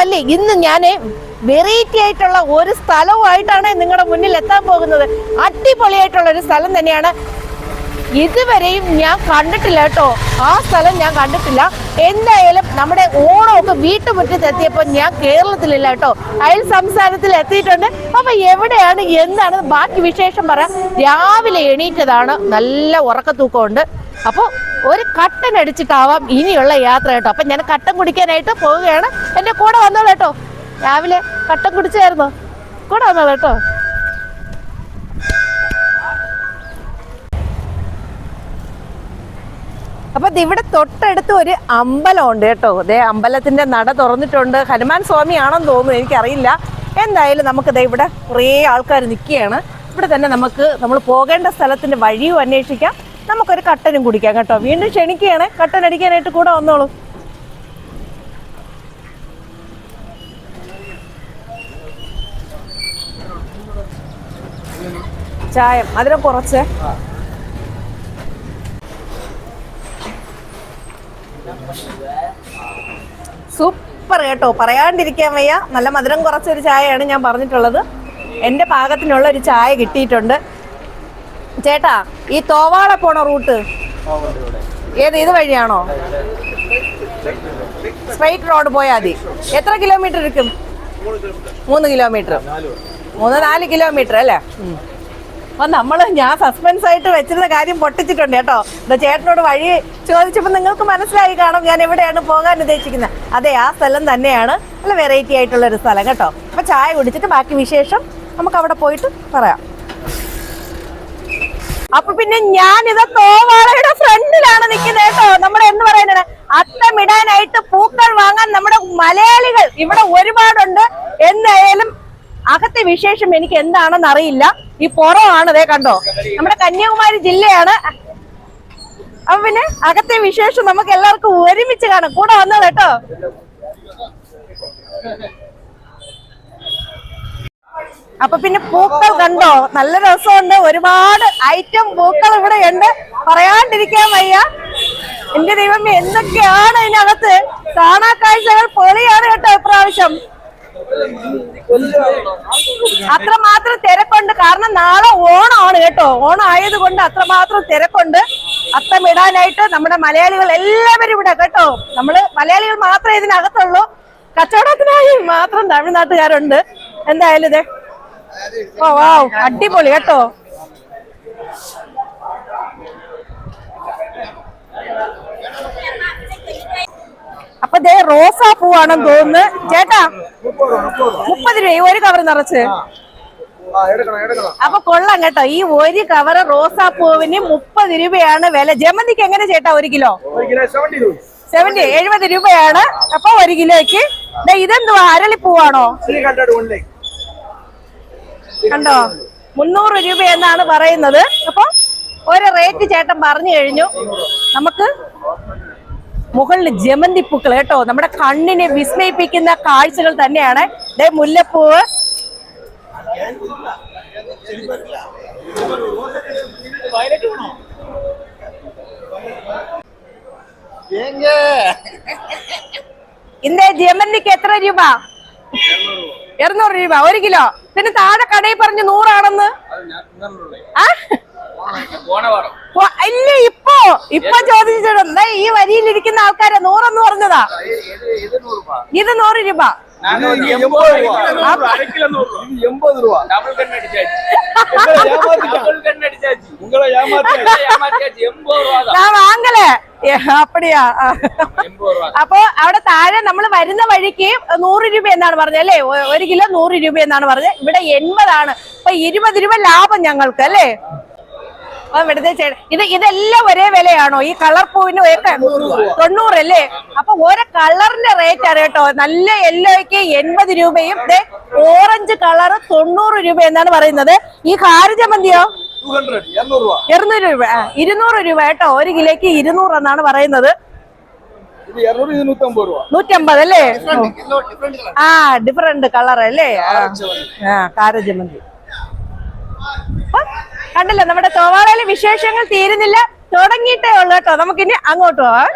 മാത്രമല്ല ഇന്ന് ഞാൻ വെറൈറ്റി ആയിട്ടുള്ള ഒരു സ്ഥലവുമായിട്ടാണ് നിങ്ങളുടെ മുന്നിൽ എത്താൻ പോകുന്നത്. അടിപൊളിയായിട്ടുള്ള ഒരു സ്ഥലം തന്നെയാണ്. ഇതുവരെയും ഞാൻ കണ്ടിട്ടില്ല കേട്ടോ. ആ സ്ഥലം ഞാൻ കണ്ടിട്ടില്ല. എന്തായാലും നമ്മുടെ ഓണമൊക്കെ വീട്ടുമുറ്റത്ത് എത്തിയപ്പോൾ ഞാൻ കേരളത്തിലില്ല കേട്ടോ. അയൽ സംസ്ഥാനത്തിൽ എത്തിയിട്ടുണ്ട്. അപ്പൊ എവിടെയാണ് എന്താണ്? ബാക്കി വിശേഷം പറയാം. രാവിലെ എണീറ്റതാണ്. നല്ല ഉറക്കത്തൂക്കമുണ്ട്. അപ്പോൾ ഒരു കട്ടൻ അടിച്ചിട്ടാവാം ഇനിയുള്ള യാത്ര കേട്ടോ. അപ്പൊ ഞാൻ കട്ടൻ കുടിക്കാനായിട്ട് പോവുകയാണ്. എന്റെ കൂടെ വന്നോളൂ കേട്ടോ. രാവിലെ കട്ടൻ കുടിച്ചായിരുന്നു? കൂടെ വന്നോളൂ കേട്ടോ. അപ്പൊ ഇവിടെ തൊട്ടടുത്ത് ഒരു അമ്പലം ഉണ്ട് കേട്ടോ. ദേ അമ്പലത്തിന്റെ നട തുറന്നിട്ടുണ്ട്. ഹനുമാൻ സ്വാമി ആണെന്ന് തോന്നുന്നു എനിക്കറിയില്ല. എന്തായാലും നമുക്ക് ദേ ഇവിടെ കുറേ ആൾക്കാർ നിൽക്കുകയാണ്. ഇവിടെ തന്നെ നമുക്ക് നമ്മൾ പോകേണ്ട സ്ഥലത്തിന്റെ വഴിയും അന്വേഷിക്കാം. നമുക്കൊരു കട്ടനും കുടിക്കാം കേട്ടോ. വീണ്ടും ക്ഷണിക്കുകയാണ്. കട്ടൻ അടിക്കാനായിട്ട് കൂടെ വന്നോളൂ. ചായ. മധുരം കുറച്ച്? സൂപ്പർ കേട്ടോ. പറയാണ്ടിരിക്കാൻ വയ്യ. നല്ല മധുരം കുറച്ചൊരു ചായയാണ് ഞാൻ പറഞ്ഞിട്ടുള്ളത്. എന്റെ പാകത്തിനുള്ള ഒരു ചായ കിട്ടിയിട്ടുണ്ട്. ചേട്ടാ ഈ തോവാള പോണ റൂട്ട് ഏത് ഇത് വഴിയാണോ? സ്ട്രൈറ്റ് റോഡ് പോയാൽ മതി. എത്ര കിലോമീറ്റർ ഇരിക്കും? മൂന്ന് കിലോമീറ്റർ മൂന്ന് നാല് കിലോമീറ്റർ അല്ലേ. അപ്പൊ നമ്മൾ ഞാൻ സസ്പെൻസ് ആയിട്ട് വെച്ചിരുന്ന കാര്യം പൊട്ടിച്ചിട്ടുണ്ട് കേട്ടോ. എന്താ ചേട്ടനോട് വഴി ചോദിച്ചപ്പോൾ നിങ്ങൾക്ക് മനസ്സിലായി കാണും ഞാൻ എവിടെയാണ് പോകാൻ ഉദ്ദേശിക്കുന്നത്. അതെ ആ സ്ഥലം തന്നെയാണ്. നല്ല വെറൈറ്റി ആയിട്ടുള്ള ഒരു സ്ഥലം കേട്ടോ. അപ്പൊ ചായ കുടിച്ചിട്ട് ബാക്കി വിശേഷം നമുക്ക് അവിടെ പോയിട്ട് പറയാം. അപ്പൊ പിന്നെ ഞാൻ ഇത് തോവാളയുടെ ഫ്രണ്ടിലാണ് നിൽക്കുന്നത് കേട്ടോ. നമ്മൾ എന്ന് പറയുന്നത്? അത്തമിടാനായിട്ട് പൂക്കൾ വാങ്ങാൻ നമ്മുടെ മലയാളികൾ ഇവിടെ ഒരുപാടുണ്ട്. എന്തായാലും അകത്തെ വിശേഷം എനിക്ക് എന്താണെന്ന് അറിയില്ല. ഈ പുറമാണ് അതേ കണ്ടോ? നമ്മുടെ കന്യാകുമാരി ജില്ലയാണ്. അപ്പൊ പിന്നെ അകത്തെ വിശേഷം നമുക്ക് എല്ലാവർക്കും ഒരുമിച്ച് കാണാം. കൂടെ വന്നത് കേട്ടോ. അപ്പൊ പിന്നെ പൂക്കൾ കണ്ടോ? നല്ല രസമുണ്ട്. ഒരുപാട് ഐറ്റം പൂക്കൾ ഇവിടെ ഉണ്ട്. പറയാണ്ടിരിക്കാൻ വയ്യ. എന്റെ ദൈവം എന്തൊക്കെയാണ് ഇതിനകത്ത്? കാണാ കാഴ്ചകൾ പൊളിയാണ് കേട്ടോ ഇപ്രാവശ്യം. അത്രമാത്രം തിരക്കുണ്ട്. കാരണം നാളെ ഓണമാണ് കേട്ടോ. ഓണം ആയതുകൊണ്ട് അത്രമാത്രം തിരക്കുണ്ട്. അത്തമിടാനായിട്ട് നമ്മുടെ മലയാളികൾ എല്ലാവരും ഇവിടെ കേട്ടോ. നമ്മൾ മലയാളികൾ മാത്രമേ ഇതിനകത്തുള്ളൂ. കച്ചവടത്തിനായി മാത്രം തമിഴ്നാട്ടുകാരുണ്ട്. എന്തായാലും ഇതേ. ഓ വാ അടിപൊളി കേട്ടോ. അപ്പൊ ദേ റോസാ പൂവാണെന്ന് തോന്നുന്നു. ചേട്ടാ മുപ്പത് രൂപ ഒരു കവർ നിറച്ച്. അപ്പൊ കൊള്ളാം കേട്ടോ. ഈ ഒരു കവർ റോസാ പൂവിന് മുപ്പത് രൂപയാണ് വില. ജമന്തിക്ക് എങ്ങനെ ചേട്ടാ ഒരു കിലോ? സെവന്റി എഴുപത് രൂപയാണ്. അപ്പൊ ഒരു കിലോയ്ക്ക്. ഇതെന്തുവാ? അരളിപ്പൂവാണോ? കണ്ടോ? മുന്നൂറ് രൂപ എന്നാണ് പറയുന്നത്. അപ്പൊ ഒരു റേറ്റ് ചേട്ടൻ പറഞ്ഞു കഴിഞ്ഞു. നമുക്ക് മുകളിൽ ജമന്തി പൂക്കൾ കേട്ടോ. നമ്മുടെ കണ്ണിനെ വിസ്മയിപ്പിക്കുന്ന കാഴ്ചകൾ തന്നെയാണ്. ദേ മുല്ലപ്പൂവ്. ഇന്നേ ജമന്തിക്ക് എത്ര രൂപ? ഇരുന്നൂറ് രൂപ. ഒരു കിലോ. പിന്നെ താഴെ കടയിൽ പറഞ്ഞു നൂറാണെന്ന്. ഇല്ല ഇപ്പൊ. ഇപ്പൊ ചോദിച്ചിട്ടുണ്ട്. ഈ വരിയിൽ വരിയിലിരിക്കുന്ന ആൾക്കാരെ നൂറെന്ന് പറഞ്ഞതാ. ഇത് നൂറ് രൂപ. எண்பது ரூபா டபுள் கண் அடிச்சாச்சு உங்களை ஏமாத்திட்டான் டபுள் கண் அடிச்சாச்சு உங்களை ஏமாத்திட்டான் ஏமாத்தியாச்சு எண்பது ரூபா தான் ഞാൻ വാങ്ങലേ ഏ, അപ്പടിയാ ആ. எண்பது ரூபா അപ്പൊ അവിടെ താഴെ നമ്മൾ വരുന്ന വഴിക്ക് നൂറ് രൂപ എന്നാണ് പറഞ്ഞത് അല്ലേ ഒ- ഒരു കിലോ നൂറ് രൂപ എന്നാണ് പറഞ്ഞത് ഇവിടെ എൺപതാണ് അപ്പൊ ഇരുപത് രൂപ ലാഭം ഞങ്ങൾക്ക് അല്ലേ ഇത് ഇതെല്ലാം ഒരേ വിലയാണോ? ഈ കളർ പൂവിന് തൊണ്ണൂറ് അല്ലേ അപ്പൊ ഓരോ കളറിന്റെ റേറ്റ് അറിയട്ടോ നല്ല യെല്ലോയ്ക്ക് എൺപത് രൂപയും ഓറഞ്ച് കളർ തൊണ്ണൂറ് രൂപ എന്നാണ് പറയുന്നത്. ഈ കാരജമന്തിയോ ഇരുന്നൂറ് രൂപ. ഇരുന്നൂറ് രൂപ കേട്ടോ. ഒരു കിലോയ്ക്ക് ഇരുന്നൂറ് എന്നാണ് പറയുന്നത്. നൂറ്റമ്പത് അല്ലേ ആ ഡിഫറെന്റ് കളർ അല്ലേ? ആ കാരജമന്തി കണ്ടല്ലോ നമ്മുടെ തോവാളയിലെ വിശേഷങ്ങൾ തീരുന്നില്ല. തുടങ്ങിയിട്ടേ ഉള്ളു കേട്ടോ. നമുക്കിനി അങ്ങോട്ട് പോവാം.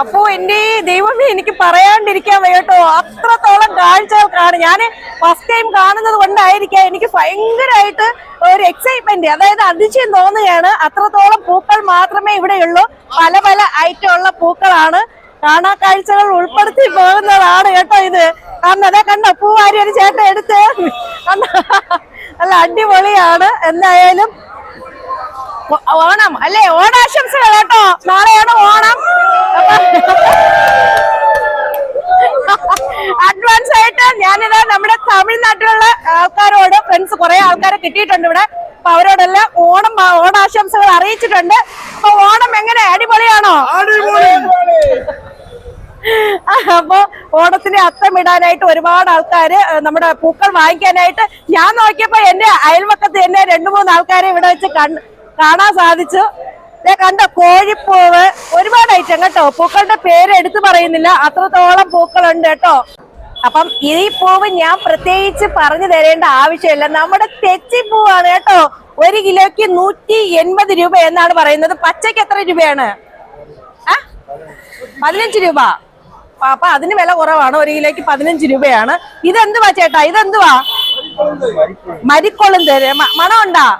അപ്പോ എന്റെ ദൈവമേ എനിക്ക് പറയാണ്ടിരിക്കാൻ വയ്യട്ടോ അത്രത്തോളം കാഴ്ചകൾക്കാണ്. ഞാൻ ഫസ്റ്റ് ടൈം കാണുന്നത് കൊണ്ടായിരിക്കാം. എനിക്ക് ഭയങ്കരമായിട്ട് ഒരു എക്സൈറ്റ്മെന്റ് അതായത് അതിശയം തോന്നുകയാണ്. അത്രത്തോളം പൂക്കൾ മാത്രമേ ഇവിടെയുള്ളൂ പല പല ഐറ്റമുള്ള പൂക്കളാണ്. കാണാ കാഴ്ചകൾ ഉൾപ്പെടുത്തി പോകുന്നതാണ് കേട്ടോ ഇത്. കാരണം അതെ കണ്ടോ പൂവാരി ഒരു ചേട്ടൻ എടുത്ത്. അല്ല അടിപൊളിയാണ്. എന്തായാലും ഓണം അല്ലേ? ഓണാശംസകൾ കേട്ടോ. നാളെയാണ് ഓണം. അഡ്വാൻസ് ആയിട്ട് ഞാനിത് നമ്മുടെ തമിഴ്നാട്ടിലുള്ള ആൾക്കാരോട് ഫ്രണ്ട്സ് കുറെ ആൾക്കാരെ കിട്ടിയിട്ടുണ്ട് ഇവിടെ. അപ്പൊ അവരോടെല്ലാം ഓണം ഓണാശംസകൾ അറിയിച്ചിട്ടുണ്ട്. അപ്പൊ ഓണം എങ്ങനെ? അടിപൊളിയാണോ? അപ്പൊ ഓണത്തിന് അത്തമിടാനായിട്ട് ഒരുപാട് ആൾക്കാര് നമ്മുടെ പൂക്കൾ വാങ്ങിക്കാനായിട്ട് ഞാൻ നോക്കിയപ്പോ എന്റെ അയൽവക്കത്ത് എന്നെ രണ്ടു മൂന്ന് ആൾക്കാരെ ഇവിടെ വെച്ച് കാണാൻ സാധിച്ചു. ഞാൻ കണ്ട കോഴിപ്പൂവ് ഒരുപാട് ഐറ്റം കേട്ടോ. പൂക്കളുടെ പേര് എടുത്തു പറയുന്നില്ല. അത്രത്തോളം പൂക്കളുണ്ട് കേട്ടോ. അപ്പം ഈ പൂവ് ഞാൻ പ്രത്യേകിച്ച് പറഞ്ഞു തരേണ്ട ആവശ്യമില്ല. നമ്മുടെ തെച്ചി തെച്ചിപ്പൂവാണ് കേട്ടോ. ഒരു കിലോയ്ക്ക് നൂറ്റി എൺപത് രൂപ എന്നാണ് പറയുന്നത്. പച്ചയ്ക്ക് എത്ര രൂപയാണ്? പതിനഞ്ച് രൂപ. അപ്പൊ- അതിന് വില കുറവാണ്. ഒരു കിലോയ്ക്ക് പതിനഞ്ച് രൂപയാണ്. ഇതെന്തുവാ ചേട്ടാ? ഇതെന്തുവാ? മരിക്കൊളുന്ത്. മണമുണ്ടാ?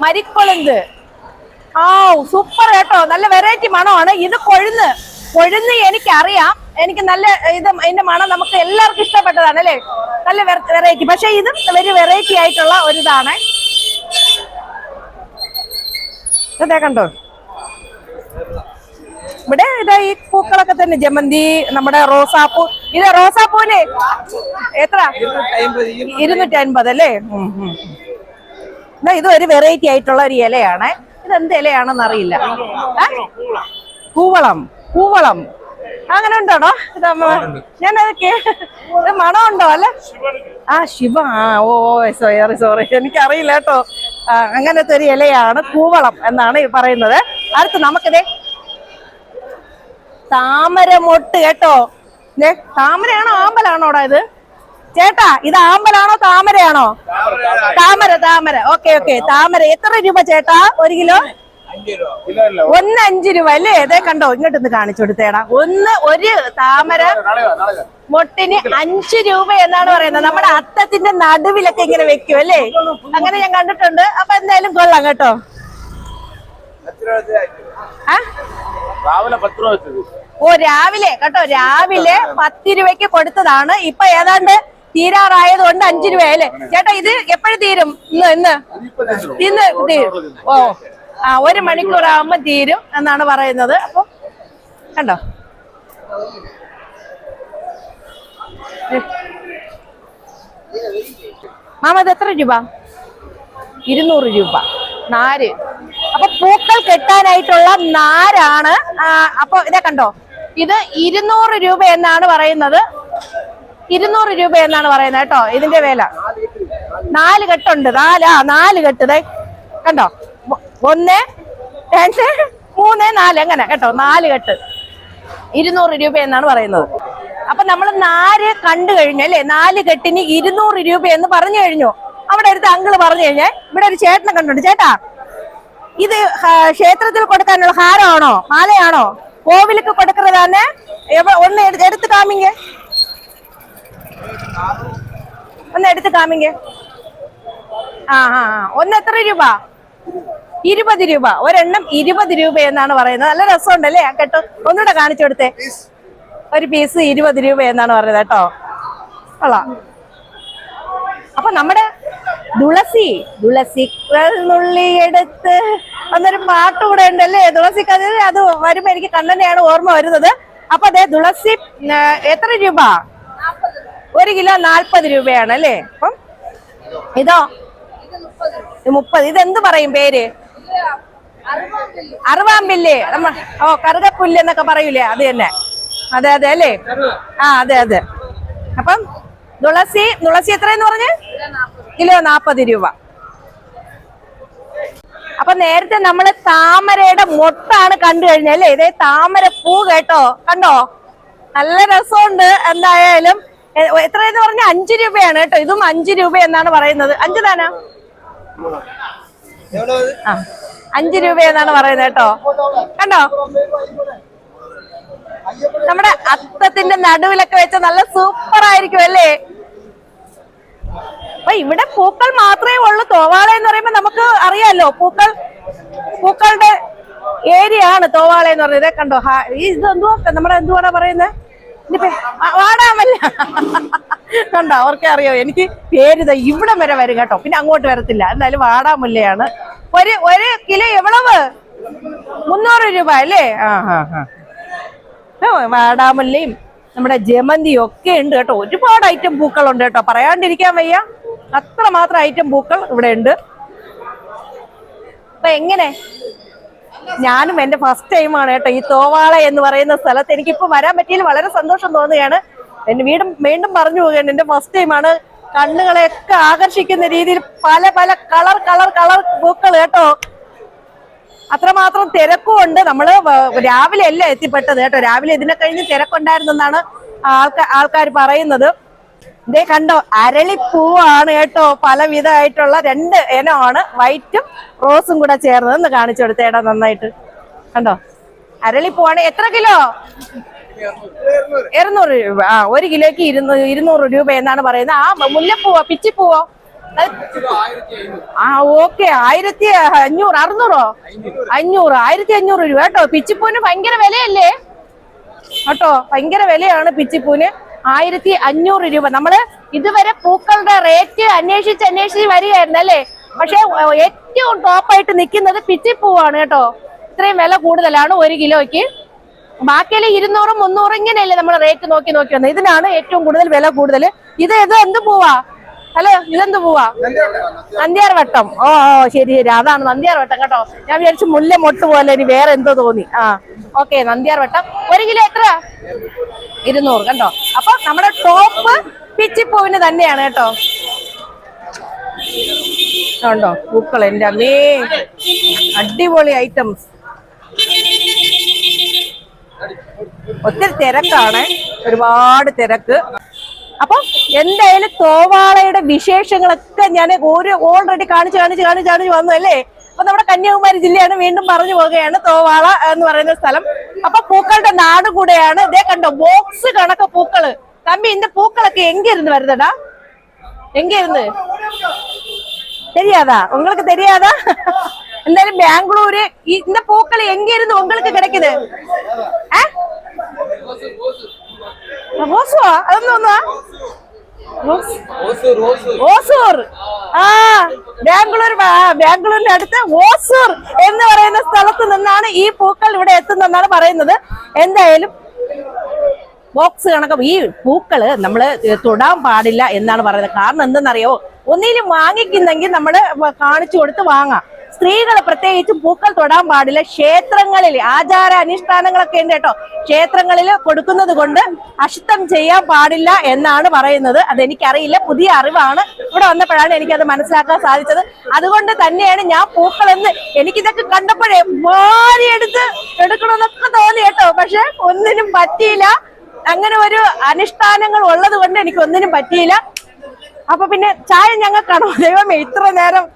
മരിക്കൊളുന്ത്. ആ സൂപ്പർ കേട്ടോ. നല്ല വെറൈറ്റി മണമാണ്. ഇത് കൊഴുന്ന്. കൊഴുന്ന് എനിക്കറിയാം. എനിക്ക് നല്ല ഇത് അതിന്റെ മണം നമുക്ക് എല്ലാവർക്കും ഇഷ്ടപ്പെട്ടതാണ് അല്ലേ? നല്ല വെറൈറ്റി പക്ഷെ ഇതും ഒരു വെറൈറ്റി ആയിട്ടുള്ള ഒരിതാണ്. ഇതേ ഇവിടെ ഇതാ ഈ പൂക്കളൊക്കെ തന്നെ. ജമന്തി നമ്മുടെ റോസാപ്പൂ. ഇത് റോസാപ്പൂന് എത്ര? ഇരുന്നൂറ്റി അൻപത് അല്ലേ. ഇത് ഒരു വെറൈറ്റി ആയിട്ടുള്ള ഒരു ഇലയാണ്. ഇത് എന്ത് ഇലയാണെന്ന് അറിയില്ല. കൂവളം കൂവളം അങ്ങനെ ഉണ്ടോടോ ഇതമ്മ ഞാനത് കേ മണം മണമുണ്ടോ അല്ലെ? ആ ശിവ. ആ ഓ സോറി സോറി എനിക്കറിയില്ല കേട്ടോ. അങ്ങനത്തെ ഒരു ഇലയാണ് കൂവളം എന്നാണ് പറയുന്നത്. അടുത്ത് നമുക്കിതേ താമര മൊട്ട് കേട്ടോ താമരയാണോ ആമ്പലാണോടാ ഇത്? ചേട്ടാ ഇത് ആമ്പലാണോ താമരയാണോ? താമര താമര. Okay okay. താമര. എത്ര രൂപ ചേട്ടാ? ഒരു കിലോ? ഒന്ന് അഞ്ച് രൂപ അല്ലേ? ഇതേ കണ്ടോ ഇങ്ങോട്ടൊന്ന് കാണിച്ചു കൊടുത്തേടാ. ഒന്ന് ഒരു താമര മൊട്ടിന് അഞ്ച് രൂപ എന്നാണ് പറയുന്നത്. നമ്മുടെ അത്തത്തിന്റെ നടുവിലൊക്കെ ഇങ്ങനെ വെക്കും അല്ലേ? അങ്ങനെ ഞാൻ കണ്ടിട്ടുണ്ട്. അപ്പൊ എന്തായാലും കൊള്ളാം കേട്ടോ. രാവിലെ പത്ത് രൂപ ഓ രാവിലെ കേട്ടോ രാവിലെ പത്ത് രൂപയ്ക്ക് കൊടുത്തതാണ്. ഇപ്പൊ ഏതാണ്ട് തീരാറായത് കൊണ്ട് അഞ്ചു രൂപ അല്ലേ? ചേട്ടാ ഇത് എപ്പോഴും തീരും? ഇന്ന് ഇന്ന്? ഇന്ന് തീരും. ഓ ആ ഒരു മണിക്കൂർ ആവുമ്പോ തീരും എന്നാണ് പറയുന്നത്. അപ്പൊ കണ്ടോ? മാമ ഇത് എത്ര രൂപ? ഇരുന്നൂറ് രൂപ. നാര് അപ്പൊ പൂക്കൾ കെട്ടാനായിട്ടുള്ള നാരാണ്. അപ്പൊ ഇതേ കണ്ടോ? ഇത് ഇരുന്നൂറ് രൂപ എന്നാണ് പറയുന്നത്. ഇരുന്നൂറ് രൂപ എന്നാണ് പറയുന്നത് കേട്ടോ ഇതിന്റെ വില. നാല് കെട്ടുണ്ട് നാല് ആ നാല് കെട്ട്. ദേ കണ്ടോ? ഒന്ന് രണ്ട് മൂന്ന് നാല് അങ്ങനെ കേട്ടോ നാല് കെട്ട്. ഇരുന്നൂറ് രൂപ എന്നാണ് പറയുന്നത്. അപ്പൊ നമ്മൾ നാല് കണ്ടു കഴിഞ്ഞു അല്ലേ? നാല് കെട്ടിന് ഇരുന്നൂറ് രൂപ എന്ന് പറഞ്ഞു കഴിഞ്ഞു. അവിടെ അടുത്ത് അങ്കിൾ പറഞ്ഞു കഴിഞ്ഞാൽ ഇവിടെ ഒരു ചേട്ടനെ കണ്ടുണ്ട്. ചേട്ടാ ഇത് ക്ഷേത്രത്തിൽ കൊടുക്കാനുള്ള ഹാരമാണോ? മാലയാണോ? കോവിലൊക്കെ കൊടുക്കുന്നതാണ്. ഒന്ന് എടു- എടുത്ത് കാമിങ്ക ഒന്ന് എടുത്ത് കാമിങ്ക ആ ആ. ഒന്ന് എത്ര രൂപ? ഇരുപത് രൂപ. ഒരെണ്ണം ഇരുപത് രൂപ എന്നാണ് പറയുന്നത്. നല്ല രസമുണ്ടല്ലേ? കേട്ടോ. ഒന്നുകൂടെ കാണിച്ചു കൊടുത്തേ. ഒരു പീസ് ഇരുപത് രൂപ എന്നാണ് പറയുന്നത് കേട്ടോ. കൊള്ളാം. അപ്പൊ നമ്മുടെ തുളസി തുളസി നുള്ളി എടുത്ത് എന്നൊരു പാട്ട് കൂടെ ഉണ്ടല്ലേ? തുളസി കഥ. അത് വരുമ്പോ എനിക്ക് കണ്ണനെയാണ് ഓർമ്മ വരുന്നത്. അപ്പൊ അതെ തുളസി എത്ര രൂപ? ഒരു കിലോ നാൽപ്പത് രൂപയാണ് അല്ലേ? അപ്പം ഇതോ മുപ്പത്. ഇതെന്ത് പറയും പേര്? അറുവാമ്പില്ലേ? നമ്മ ഓ കറുകപ്പുല്ല് എന്നൊക്കെ പറയൂലേ? അത് തന്നെ. അതെ അതെ അല്ലേ? ആ അതെ അതെ. അപ്പം തുളസി തുളസി എത്രയെന്ന് പറഞ്ഞ്? കിലോ നാപ്പത് രൂപ. അപ്പൊ നേരത്തെ നമ്മൾ താമരയുടെ മൊട്ടാണ് കണ്ടു കഴിഞ്ഞത് അല്ലേ? ഇതേ താമര പൂ കേട്ടോ. കണ്ടോ? നല്ല രസമുണ്ട് എന്തായാലും. എത്ര എത്രയെന്ന് പറഞ്ഞ അഞ്ചു രൂപയാണ് കേട്ടോ. ഇതും അഞ്ചു രൂപ എന്നാണ് പറയുന്നത്. അഞ്ചു താനാ? അഞ്ച് രൂപ എന്നാണ് പറയുന്നത് കേട്ടോ. കണ്ടോ? നമ്മുടെ അത്തത്തിന്റെ നടുവിലൊക്കെ വെച്ച നല്ല സൂപ്പർ ആയിരിക്കും അല്ലേ? അപ്പൊ ഇവിടെ പൂക്കൾ മാത്രമേ ഉള്ളൂ. തോവാള എന്ന് പറയുമ്പോൾ നമുക്ക് അറിയാലോ പൂക്കൾ പൂക്കളുടെ ഏരിയ ആണ് തോവാള എന്ന് പറഞ്ഞത് കണ്ടോ? ഈ ഇതെന്തോ നമ്മുടെ എന്തുവാണ് പറയുന്നത് വാടാമല്ല കണ്ടോ? അവർക്ക് അറിയോ? എനിക്ക് പേര് ഇവിടം വരെ വരും കേട്ടോ. പിന്നെ അങ്ങോട്ട് വരത്തില്ല. എന്തായാലും വാടാമുല്ലയാണ് ഒരു ഒരു കിലോ എവളവ്? മുന്നൂറ് രൂപ അല്ലേ? ആ ഹാ ഹാ. വാടാമുല്ലയും നമ്മുടെ ജമന്തി ഒക്കെ ഉണ്ട് കേട്ടോ. ഒരുപാട് ഐറ്റം പൂക്കളുണ്ട് കേട്ടോ. പറയാണ്ടിരിക്കാൻ വയ്യ. അത്ര മാത്രം ഐറ്റം പൂക്കൾ ഇവിടെ ഉണ്ട്. അപ്പൊ എങ്ങനെ? ഞാനും എന്റെ ഫസ്റ്റ് ടൈമാണ് കേട്ടോ ഈ തോവാള എന്ന് പറയുന്ന സ്ഥലത്ത്. എനിക്കിപ്പോ വരാൻ പറ്റിയതിൽ വളരെ സന്തോഷം തോന്നുകയാണ്. എന്റെ വീടും വീണ്ടും പറഞ്ഞു പോവുകയാണ്. എന്റെ ഫസ്റ്റ് ടൈമാണ് കണ്ണുകളെയൊക്കെ ആകർഷിക്കുന്ന രീതിയിൽ പല പല കളർ കളർ കളർ പൂക്കൾ കേട്ടോ. അത്രമാത്രം തിരക്കും നമ്മൾ നമ്മൾ രാവിലെ അല്ല എത്തിപ്പെട്ടത് കേട്ടോ. രാവിലെ ഇതിനെ കഴിഞ്ഞ് തിരക്കുണ്ടായിരുന്നെന്നാണ് ആൾക്കാർ ആൾക്കാർ പറയുന്നത്. ഇതേ കണ്ടോ അരളിപ്പൂവാണ് കേട്ടോ പല വിധമായിട്ടുള്ള രണ്ട് ഇനമാണ്. വൈറ്റും റോസും കൂടെ ചേർന്നത്. ഒന്ന് കാണിച്ചു കൊടുത്തേടാ നന്നായിട്ട്. കണ്ടോ? അരളിപ്പൂവാണ്. എത്ര കിലോ? ഇരുന്നൂറ്. രൂപ. ആ ഒരു കിലോയ്ക്ക് ഇരുന്നൂറ് ഇരുന്നൂറ് രൂപ എന്നാണ് പറയുന്നത്. ആ മുല്ലപ്പൂവോ പിച്ചിപ്പൂവോ? ആ ഓക്കെ. ആയിരത്തി അഞ്ഞൂറ് അറുന്നൂറോ? അഞ്ഞൂറ് ആയിരത്തി അഞ്ഞൂറ് രൂപ കേട്ടോ. പിച്ചിപ്പൂന് ഭയങ്കര വിലയല്ലേ? കേട്ടോ ഭയങ്കര വിലയാണ് പിച്ചിപ്പൂന് ആയിരത്തി അഞ്ഞൂറ് രൂപ. നമ്മൾ ഇതുവരെ പൂക്കളുടെ റേറ്റ് അന്വേഷിച്ച് അന്വേഷിച്ച് വരികയായിരുന്നു അല്ലേ? പക്ഷെ ഏറ്റവും ടോപ്പായിട്ട് നിൽക്കുന്നത് പിച്ചിപ്പൂവാണ് കേട്ടോ. ഇത്രയും വില കൂടുതലാണ് ഒരു കിലോയ്ക്ക്. ബാക്കിയെല്ലാം ഇരുന്നൂറും മുന്നൂറും ഇങ്ങനെയല്ലേ നമ്മൾ റേറ്റ് നോക്കി നോക്കി വന്നത്. ഇതിനാണ് ഏറ്റവും കൂടുതൽ വില കൂടുതൽ ഇത് ഇത് എന്ത് പൂവാ? ഹലോ ഇതെന്ത് പൂവാ? നന്ദിയാർ വട്ടം. ഓ ഓ ശരി ശരി. അതാണ് നന്ദിയാർ വട്ടം കേട്ടോ. ഞാൻ വിചാരിച്ചു മുല്ല മൊട്ട് പോലെ ഇനി വേറെ എന്തോ തോന്നി. ആ ഓക്കെ നന്ദിയാർ വട്ടം. ഒരു കിലോ എത്ര? ഇരുന്നൂറ് കണ്ടോ? അപ്പൊ നമ്മുടെ ടോപ്പ് പിച്ചിപ്പൂവിന് തന്നെയാണ് കേട്ടോ. കണ്ടോ പൂക്കൾ എന്റെ അമ്മേ. അടിപൊളി ഐറ്റംസ്. ഒത്തിരി തിരക്കാണ്. ഒരുപാട് തിരക്ക്. അപ്പൊ എന്തായാലും തോവാളയുടെ വിശേഷങ്ങളൊക്കെ ഞാൻ ഒരു ഓൾറെഡി കാണിച്ച് കാണിച്ച് കാണിച്ച് കാണിച്ച് വന്നു അല്ലേ അപ്പൊ നമ്മുടെ കന്യാകുമാരി ജില്ലയാണ് വീണ്ടും പറഞ്ഞു പോവുകയാണ് തോവാള എന്ന് പറയുന്ന സ്ഥലം അപ്പൊ പൂക്കളുടെ നാട് കൂടെയാണ് ഇതേ കണ്ടോ ബോക്സ് കണക്ക് പൂക്കള് തമ്പി ഇന്റെ പൂക്കളൊക്കെ എങ്കിരുന്ന് വരുന്നടാ എങ്കിരുന്ന് தெரியாதா உங்களுக்கு தெரியாதா എന്തായാലും ബാംഗ്ലൂര് ഈ- இந்த பூக்கள் எங்க இருந்து உங்களுக்கு கிடைக்குது ஆ? ஓசுவா അതൊന്നും ഒന്നുവാ ഓസൂർ. ആ ബാംഗ്ലൂർ ബാംഗ്ലൂരിന്റെ അടുത്ത് ഓസൂർ എന്ന് പറയുന്ന സ്ഥലത്ത് നിന്നാണ് ഈ പൂക്കൾ ഇവിടെ എത്തുന്നെന്നാണ് പറയുന്നത്. എന്തായാലും ബോക്സ് കണക്ക് ഈ പൂക്കൾ നമ്മൾ തൊടാൻ പാടില്ല എന്നാണ് പറയുന്നത്. കാരണം എന്തെന്നറിയോ? ഒന്നിലും വാങ്ങിക്കുന്നെങ്കിൽ നമ്മൾ കാണിച്ചു കൊടുത്ത് വാങ്ങാം. സ്ത്രീകൾ പ്രത്യേകിച്ചും പൂക്കൾ തൊടാൻ പാടില്ല. ക്ഷേത്രങ്ങളിൽ ആചാര അനുഷ്ഠാനങ്ങളൊക്കെ ഉണ്ട് കേട്ടോ. ക്ഷേത്രങ്ങളിൽ കൊടുക്കുന്നത് കൊണ്ട് അശുദ്ധം ചെയ്യാൻ പാടില്ല എന്നാണ് പറയുന്നത്. അതെനിക്കറിയില്ല. പുതിയ അറിവാണ് ഇവിടെ വന്നപ്പോഴാണ് എനിക്കത് മനസ്സിലാക്കാൻ സാധിച്ചത്. അതുകൊണ്ട് തന്നെയാണ് ഞാൻ പൂക്കളെന്ന് എനിക്കിതൊക്കെ കണ്ടപ്പോഴേ വാരിയെടുത്ത് എടുക്കണമെന്നൊക്കെ തോന്നി കേട്ടോ. പക്ഷെ ഒന്നിനും പറ്റിയില്ല. അങ്ങനെ ഒരു അനുഷ്ഠാനങ്ങൾ ഉള്ളത് കൊണ്ട് എനിക്ക് ഒന്നിനും പറ്റിയില്ല. അപ്പൊ പിന്നെ ചായ ഞങ്ങൾക്കാണോ? ദൈവമേ ഇത്ര നേരം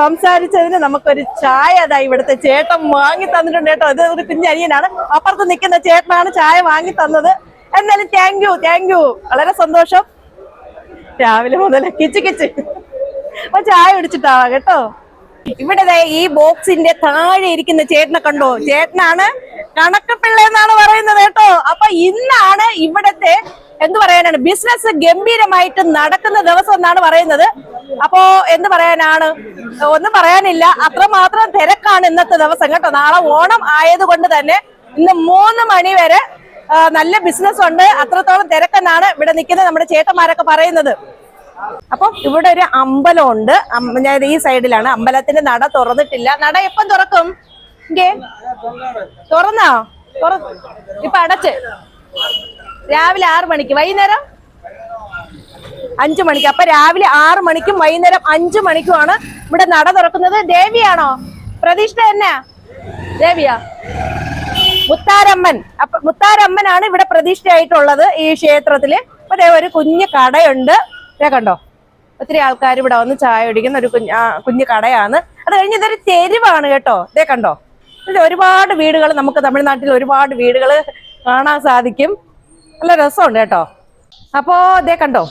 സംസാരിച്ചതിന് നമുക്കൊരു ചായ അതാ ഇവിടുത്തെ ചേട്ടൻ വാങ്ങി തന്നിട്ടുണ്ട് കേട്ടോ. ഇത് ഒരു കുഞ്ഞനിയനാണ് അപ്പുറത്ത് നിൽക്കുന്ന ചേട്ടനാണ് ചായ വാങ്ങി തന്നത്. എന്നാലും താങ്ക് യു താങ്ക് യു വളരെ സന്തോഷം. രാവിലെ മുതൽ കിച്ച് കിച്ച്. അപ്പൊ ചായ കുടിച്ചിട്ടാവാ കേട്ടോ. ഇവിടെ ഈ ബോക്സിന്റെ താഴെ ഇരിക്കുന്ന ചേട്ടനെ കണ്ടോ? ചേട്ടനാണ് കണക്കപ്പിള്ള എന്നാണ് പറയുന്നത് കേട്ടോ. അപ്പൊ ഇന്നാണ് ഇവിടത്തെ എന്ത് പറയാനാണ്? ബിസിനസ് ഗംഭീരമായിട്ട് നടക്കുന്ന ദിവസം എന്നാണ് പറയുന്നത്. അപ്പോ എന്ത് പറയാനാണ്? ഒന്നും പറയാനില്ല. അത്രമാത്രം തിരക്കാണ് ഇന്നത്തെ ദിവസം കേട്ടോ. നാളെ ഓണം ആയതുകൊണ്ട് തന്നെ ഇന്ന് മൂന്ന് മണി വരെ നല്ല ബിസിനസ് ഉണ്ട്. അത്രത്തോളം തിരക്കെന്നാണ് ഇവിടെ നിൽക്കുന്നത് നമ്മുടെ ചേട്ടന്മാരൊക്കെ പറയുന്നത്. അപ്പം ഇവിടെ ഒരു അമ്പലം ഉണ്ട് ഞാൻ ഈ സൈഡിലാണ്. അമ്പലത്തിന്റെ നട തുറന്നിട്ടില്ല. നട എപ്പം തുറക്കും? തുറന്നോ? തുറ ഇപ്പൊ അടച്ച്. രാവിലെ ആറ് മണിക്ക്. വൈകുന്നേരം? അഞ്ചു മണിക്ക്. അപ്പൊ രാവിലെ ആറ് മണിക്കും വൈകുന്നേരം അഞ്ചു മണിക്കുമാണ് ഇവിടെ നട തുറക്കുന്നത്. ദേവിയാണോ? പ്രതീക്ഷ തന്നെ. ദേവിയാ. മുത്താരമ്മൻ. അപ്പൊ മുത്താരമ്മനാണ് ഇവിടെ പ്രതിഷ്ഠയായിട്ടുള്ളത് ഈ ക്ഷേത്രത്തിൽ. അപ്പൊ ഒരു കുഞ്ഞു കടയുണ്ട്. കണ്ടോ? ഒത്തിരി ആൾക്കാർ ഇവിടെ വന്ന് ചായ കുടിക്കുന്ന ഒരു കുഞ്ഞ് കുഞ്ഞു കടയാണ്. അത് കഴിഞ്ഞ് ഇതൊരു തെരുവാണ് കേട്ടോ. ഇതേ കണ്ടോ? ഇത് ഒരുപാട് വീടുകൾ നമുക്ക് തമിഴ്നാട്ടിൽ ഒരുപാട് വീടുകൾ കാണാൻ സാധിക്കും. നല്ല രസമുണ്ട് കേട്ടോ. അപ്പോ ഇതേ കണ്ടോ?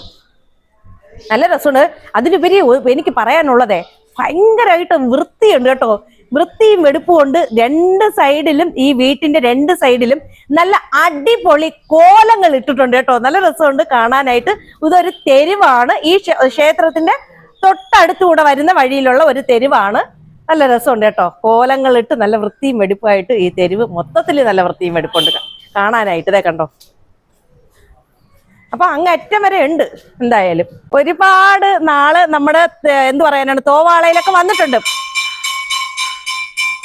നല്ല രസമുണ്ട്. അതിനുപരി എനിക്ക് പറയാനുള്ളതേ ഭയങ്കരമായിട്ട് വൃത്തിയുണ്ട് കേട്ടോ. വൃത്തിയും വെടുപ്പും ഉണ്ട്. രണ്ട് സൈഡിലും ഈ വീട്ടിന്റെ രണ്ട് സൈഡിലും നല്ല അടിപൊളി കോലങ്ങൾ ഇട്ടിട്ടുണ്ട് കേട്ടോ. നല്ല രസമുണ്ട് കാണാനായിട്ട്. ഇതൊരു തെരുവാണ്. ഈ ക്ഷേ- ക്ഷേത്രത്തിന്റെ തൊട്ടടുത്തുകൂടെ വരുന്ന വഴിയിലുള്ള ഒരു തെരുവാണ്. നല്ല രസമുണ്ട് കേട്ടോ. കോലങ്ങൾ ഇട്ട് നല്ല വൃത്തിയും വെടുപ്പുമായിട്ട് ഈ തെരുവ് മൊത്തത്തിൽ നല്ല വൃത്തിയും വെടുപ്പുണ്ട് കാണാനായിട്ട് ഇതേ കണ്ടോ? അപ്പൊ അങ്ങ് അറ്റം വരെ ഉണ്ട് എന്തായാലും. ഒരുപാട് നാൾ നമ്മുടെ എന്ത് പറയാനാണ് തോവാളയിലൊക്കെ വന്നിട്ടുണ്ട്.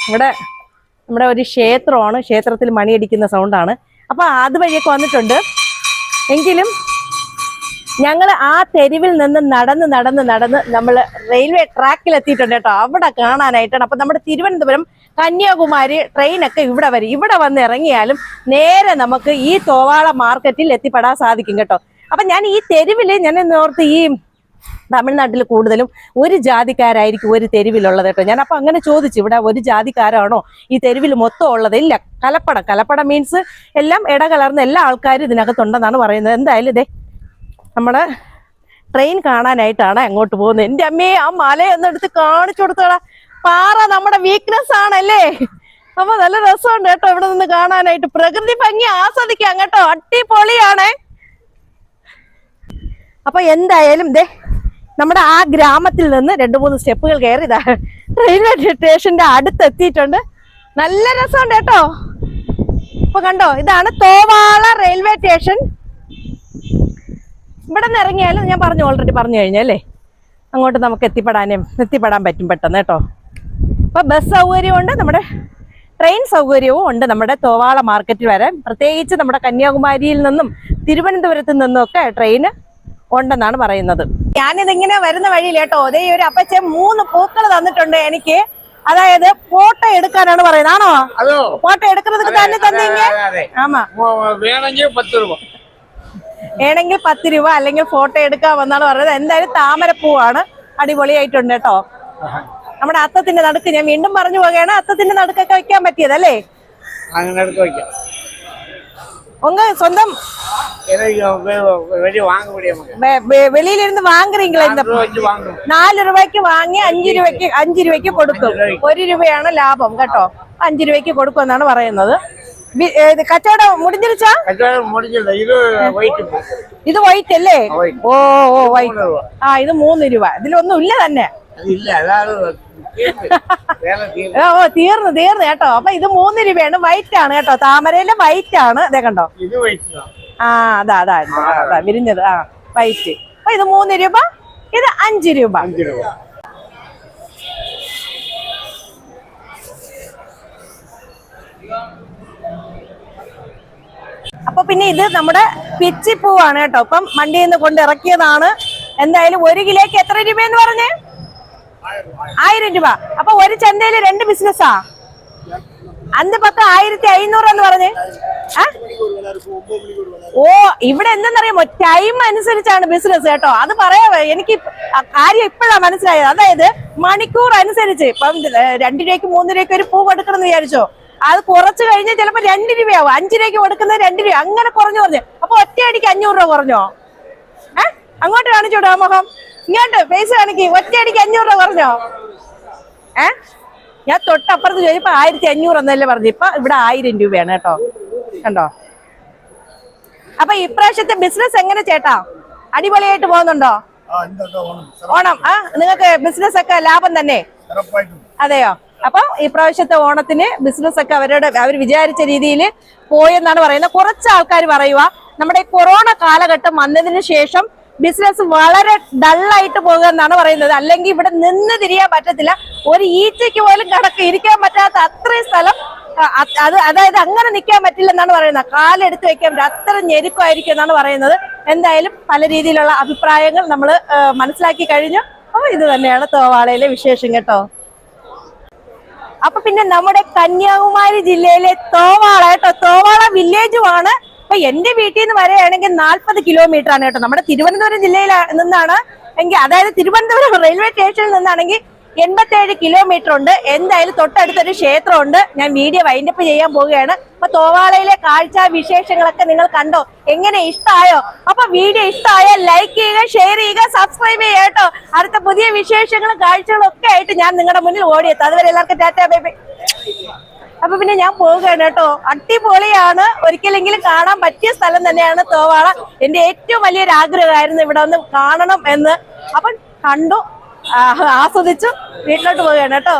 ഇവിടെ നമ്മുടെ ഒരു ക്ഷേത്രമാണ് ക്ഷേത്രത്തിൽ മണിയടിക്കുന്ന സൗണ്ടാണ്. അപ്പൊ അതുവഴിയൊക്കെ വന്നിട്ടുണ്ട്. എങ്കിലും ഞങ്ങൾ ആ തെരുവിൽ നിന്ന് നടന്ന് നടന്ന് നടന്ന് നമ്മൾ റെയിൽവേ ട്രാക്കിൽ എത്തിയിട്ടുണ്ട് കേട്ടോ. അവിടെ കാണാനായിട്ടാണ്. അപ്പൊ നമ്മുടെ തിരുവനന്തപുരം കന്യാകുമാരി ട്രെയിൻ ഒക്കെ ഇവിടെ വരും. ഇവിടെ വന്ന് ഇറങ്ങിയാലും നേരെ നമുക്ക് ഈ തോവാള മാർക്കറ്റിൽ എത്തിപ്പെടാൻ സാധിക്കും കേട്ടോ. അപ്പൊ ഞാൻ ഈ തെരുവിൽ ഞാൻ ഓർത്ത് ഈ തമിഴ്നാട്ടിൽ കൂടുതലും ഒരു ജാതിക്കാരായിരിക്കും ഒരു തെരുവിലുള്ളത് കേട്ടോ. ഞാൻ അപ്പൊ അങ്ങനെ ചോദിച്ചു ഇവിടെ ഒരു ജാതിക്കാരാണോ ഈ തെരുവിൽ മൊത്തം ഉള്ളത്? ഇല്ല കലപ്പടം. കലപ്പടം മീൻസ് എല്ലാം ഇടകലർന്ന എല്ലാ ആൾക്കാരും ഇതിനകത്തുണ്ടെന്നാണ് പറയുന്നത്. എന്തായാലും ഇതേ നമ്മുടെ ട്രെയിൻ കാണാനായിട്ടാണ് അങ്ങോട്ട് പോകുന്നത്. എന്റെ അമ്മയെ ആ മലയൊന്നെടുത്ത് കാണിച്ചു കൊടുത്തോടാ. പാറ നമ്മുടെ വീക്ക്നെസ് ആണല്ലേ? അപ്പൊ നല്ല രസമുണ്ട് കേട്ടോ ഇവിടെ നിന്ന് കാണാനായിട്ട്. പ്രകൃതി ഭംഗി ആസ്വദിക്കാം കേട്ടോ. അടിപൊളിയാണേ. അപ്പൊ എന്തായാലും ദേ നമ്മുടെ ആ ഗ്രാമത്തിൽ നിന്ന് രണ്ടു മൂന്ന് സ്റ്റെപ്പുകൾ കയറി ഇതാ റെയിൽവേ സ്റ്റേഷന്റെ അടുത്ത് എത്തിയിട്ടുണ്ട്. നല്ല രസമുണ്ട് കേട്ടോ. ഇപ്പൊ കണ്ടോ ഇതാണ് തോവാള റെയിൽവേ സ്റ്റേഷൻ ഇവിടെ നിന്ന് ഇറങ്ങിയാലും ഞാൻ പറഞ്ഞു ഓൾറെഡി പറഞ്ഞു കഴിഞ്ഞല്ലേ അങ്ങോട്ട് നമുക്ക് എത്തിപ്പെടാനും എത്തിപ്പെടാൻ പറ്റും പെട്ടെന്ന് കേട്ടോ. അപ്പോൾ ബസ് സൗകര്യമുണ്ട്. നമ്മുടെ ട്രെയിൻ സൗകര്യവും ഉണ്ട് നമ്മുടെ തോവാള മാർക്കറ്റ് വരെ. പ്രത്യേകിച്ച് നമ്മുടെ കന്യാകുമാരിയിൽ നിന്നും തിരുവനന്തപുരത്ത് നിന്നും ഒക്കെ ട്രെയിൻ ഉണ്ടെന്നാണ് പറയുന്നത്. ഞാനിതിങ്ങനെ വരുന്ന വഴിയിൽ കേട്ടോ അതേ ഒരു അപ്പച്ച മൂന്ന് പൂക്കൾ തന്നിട്ടുണ്ട് എനിക്ക്. അതായത് ഫോട്ടോ എടുക്കാനാണ് പറയുന്നത്. ആണോ? ഫോട്ടോ എടുക്കുന്നത് തന്നെ തന്നിങ്ങ വേണമെങ്കിൽ പത്ത് രൂപ. വേണമെങ്കിൽ പത്ത് രൂപ അല്ലെങ്കിൽ ഫോട്ടോ എടുക്കാമെന്നാണ് പറയുന്നത് എന്തായാലും താമരപ്പൂവാണ്. അടിപൊളിയായിട്ടുണ്ട് കേട്ടോ. നമ്മുടെ അത്തത്തിന്റെ നടുക്ക് ഞാൻ വീണ്ടും പറഞ്ഞു പോവുകയാണ് അത്തത്തിന്റെ നടുക്കൊക്കെ വെക്കാൻ പറ്റിയതല്ലേ അങ്ങനെ എടുത്ത് വയ്ക്കാം உங்க சொந்தம் எனக்கு வெ- வெளியே வாங்க முடியாம வெ- வெ- வெளியிலிருந்து வாங்குறீங்களா இந்த ரூபா வச்சு வாங்கணும் നാല് രൂപയ്ക്ക് വാങ്ങി അഞ്ച് രൂപയ്ക്ക് അഞ്ച് രൂപയ്ക്ക് കൊടുക്കും ഒരു രൂപയാണ് ലാഭം കേട്ടോ അഞ്ച് രൂപയ്ക്ക് കൊടുക്കും എന്നാണ് പറയുന്നത് വി- ഏ, ഇത് കച്ചവടം മുടിഞ്ഞിരിച്ചാ கல்யாணம் முடிஞ்சது இது ஒயிட் ഇത് വൈറ്റ് അല്ലേ white. ഓ ഓ വൈറ്റ് ആ ഇത് മൂന്ന് രൂപ ഇതിലൊന്നും ഇല്ല തന്നെ ഓ തീർന്നു തീർന്നു കേട്ടോ. അപ്പൊ ഇത് മൂന്ന് രൂപയാണ്. വൈറ്റ് ആണ് കേട്ടോ. താമരയിലെ വൈറ്റ് ആണ്. ഇതേ കണ്ടോ? ആ. അതാ അതാ അതാ വിരിഞ്ഞത്. ആ വൈറ്റ് അപ്പൊ ഇത് മൂന്ന് രൂപ ഇത് അഞ്ച് രൂപ. അപ്പൊ പിന്നെ ഇത് നമ്മുടെ പിച്ചിപ്പൂവാണ് കേട്ടോ. ഇപ്പം വണ്ടിയിൽ നിന്ന് കൊണ്ടിറക്കിയതാണ് എന്തായാലും ഒരു കിലോക്ക് എത്ര രൂപയെന്ന് പറഞ്ഞേ? ആയിരം രൂപ. അപ്പൊ ഒരു ചന്തയിൽ രണ്ട് ബിസിനസ്സാ അന്ന് പത്ത് ആയിരത്തി അയ്യൂറ് എന്ന് പറഞ്ഞ്. ഓ ഇവിടെ എന്തെന്നറിയാമോ? ടൈം അനുസരിച്ചാണ് ബിസിനസ് കേട്ടോ. അത് പറയാ എനിക്ക് കാര്യം ഇപ്പോഴാ മനസ്സിലായത്. അതായത് മണിക്കൂർ അനുസരിച്ച് ഇപ്പം രണ്ടു രൂപയ്ക്ക് മൂന്ന് രൂപയ്ക്ക് ഒരു പൂ കൊടുക്കണം എന്ന് വിചാരിച്ചോ? അത് കുറച്ച് കഴിഞ്ഞാൽ ചിലപ്പോ രണ്ട് രൂപയാവും. അഞ്ച് രൂപയ്ക്ക് കൊടുക്കുന്നത് രണ്ട് രൂപ അങ്ങനെ കുറഞ്ഞു കുറഞ്ഞു. അപ്പൊ ഒറ്റയടിക്ക് അഞ്ഞൂറ് രൂപ കുറഞ്ഞോ? ഏ? അങ്ങോട്ട് കാണിച്ചോട്ടോ മുഖം. ഇങ്ങോട്ട് പൈസ കാണിക്ക്. ഒറ്റയടിക്ക് അഞ്ഞൂറ് രൂപ പറഞ്ഞോ? ഏ? ഞാൻ തൊട്ടപ്പുറത്ത് ചോദിച്ചപ്പോ ആയിരത്തി അഞ്ഞൂറ് എന്നല്ലേ പറഞ്ഞു. ഇപ്പൊ ഇവിടെ ആയിരം രൂപയാണ് കേട്ടോ. കണ്ടോ? അപ്പൊ ഇപ്രാവശ്യത്തെ ബിസിനസ് എങ്ങനെ ചേട്ടാ? അടിപൊളിയായിട്ട് പോകുന്നുണ്ടോ? ഓണം. ആ നിങ്ങൾക്ക് ബിസിനസ് ഒക്കെ ലാഭം തന്നെ. അതെയോ? അപ്പൊ ഈ പ്രാവശ്യത്തെ ഓണത്തിന് ബിസിനസ് ഒക്കെ അവരുടെ അവർ വിചാരിച്ച രീതിയിൽ പോയെന്നാണ് പറയുന്നത്. കുറച്ച് ആൾക്കാർ പറയുക നമ്മുടെ ഈ കൊറോണ കാലഘട്ടം വന്നതിന് ശേഷം ബിസിനസ് വളരെ ഡള്ളായിട്ട് പോകുക എന്നാണ് പറയുന്നത്. അല്ലെങ്കിൽ ഇവിടെ നിന്ന് തിരിയാൻ പറ്റത്തില്ല. ഒരു ഈച്ചയ്ക്ക് പോലും കടക്ക് ഇരിക്കാൻ പറ്റാത്ത അത്രയും സ്ഥലം അത് അത് അതായത് അങ്ങനെ നിൽക്കാൻ പറ്റില്ല എന്നാണ് പറയുന്നത്. കാലെടുത്ത് വെക്കാൻ പറ്റില്ല. അത്ര ഞെരുക്കമായിരിക്കും എന്നാണ് പറയുന്നത്. എന്തായാലും പല രീതിയിലുള്ള അഭിപ്രായങ്ങൾ നമ്മൾ മനസ്സിലാക്കി കഴിഞ്ഞു. അപ്പൊ ഇത് തന്നെയാണ് തോവാളയിലെ വിശേഷം കേട്ടോ. അപ്പൊ പിന്നെ നമ്മുടെ കന്യാകുമാരി ജില്ലയിലെ തോവാള കേട്ടോ. തോവാള വില്ലേജുമാണ് അപ്പൊ എന്റെ വീട്ടിൽ നിന്ന് വരെയാണെങ്കിൽ നാല്പത് കിലോമീറ്റർ ആണ് കേട്ടോ. നമ്മുടെ തിരുവനന്തപുരം ജില്ലയിൽ നിന്നാണ് എങ്കിൽ അതായത് തിരുവനന്തപുരം റെയിൽവേ സ്റ്റേഷനിൽ നിന്നാണെങ്കിൽ എൺപത്തേഴ് കിലോമീറ്റർ ഉണ്ട്. എന്തായാലും തൊട്ടടുത്തൊരു ക്ഷേത്രമുണ്ട്. ഞാൻ വീഡിയോ വൈൻഡപ്പ് ചെയ്യാൻ പോവുകയാണ്. അപ്പൊ തോവാളയിലെ കാഴ്ച വിശേഷങ്ങളൊക്കെ നിങ്ങൾ കണ്ടോ? എങ്ങനെ ഇഷ്ടമായോ അപ്പൊ വീഡിയോ ഇഷ്ടമായാൽ ലൈക്ക് ചെയ്യുക ഷെയർ ചെയ്യുക സബ്സ്ക്രൈബ് ചെയ്യുക കേട്ടോ. അടുത്ത പുതിയ വിശേഷങ്ങളും കാഴ്ചകളും ഒക്കെ ആയിട്ട് ഞാൻ നിങ്ങളുടെ മുന്നിൽ ഓടിയെത്തും അതുവരെ എല്ലാവർക്കും ടാറ്റാ ബൈ ബൈ. അപ്പൊ പിന്നെ ഞാൻ പോവുകയാണ് കേട്ടോ. അടിപൊളിയാണ്. ഒരിക്കലെങ്കിലും കാണാൻ പറ്റിയ സ്ഥലം തന്നെയാണ് തോവാള. എന്റെ ഏറ്റവും വലിയൊരു ആഗ്രഹമായിരുന്നു ഇവിടെ ഒന്ന് കാണണം എന്ന്. അപ്പൊ കണ്ടു ആസ്വദിച്ചു വീട്ടിലോട്ട് പോവുകയാണ് കേട്ടോ.